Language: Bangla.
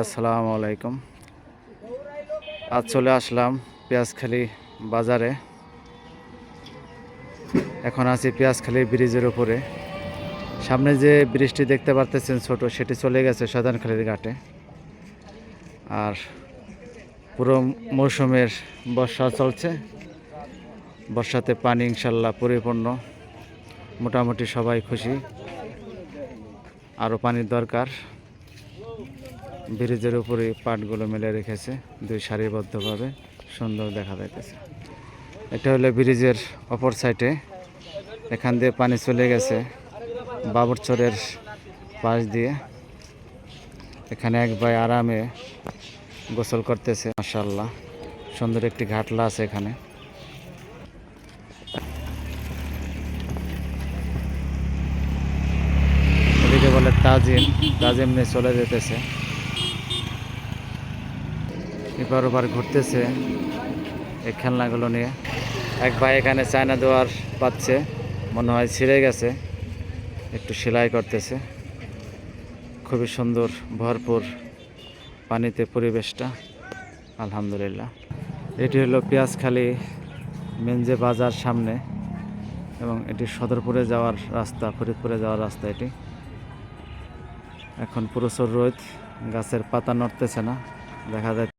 আসসালামু আলাইকুম। আজ চলে আসলাম পেঁয়াজখালি বাজারে। এখন আছি পেঁয়াজখালি ব্রিজের উপরে। সামনে যে ব্রিজটি দেখতে পারতেছেন ছোট, সেটি চলে গেছে সাধারণখালির ঘাটে। আর পুরো মৌসুমের বর্ষা চলছে। বর্ষাতে পানি ইনশাল্লাহ পরিপূর্ণ। মোটামুটি সবাই খুশি। আরও পানির দরকার। ব্রিজের উপরে পাটগুলো মেলে রেখেছে, দুই সারিবদ্ধভাবে সুন্দর দেখা যাইতেছে। এটা হলো ব্রিজের অপর সাইডে, এখান দিয়ে পানি চলে গেছে বাবরচরের পাশ দিয়ে। এখানে এক ভাই আরামে গোসল করতেছে মাসাল্লাহ সুন্দর একটি ঘাটলা আছে এখানে। বলে তাজিম তাজিম নিয়ে চলে যেতেছে। এবার ওবার ঘুরতেছে এই খেলনাগুলো নিয়ে। এক ভাই এখানে চায়না দেওয়ার পাচ্ছে, মনে হয় ছিঁড়ে গেছে, একটু সেলাই করতেছে। খুবই সুন্দর, ভরপুর পানিতে পরিবেশটা, আলহামদুলিল্লাহ। এটি হলো পেঁয়াজখালি মেনজে বাজার সামনে এবং এটি সদরপুরে যাওয়ার রাস্তা, ফরিদপুরে যাওয়ার রাস্তা এটি। এখন প্রচুর রোদ, গাছের পাতা নড়তেছে না, দেখা যায়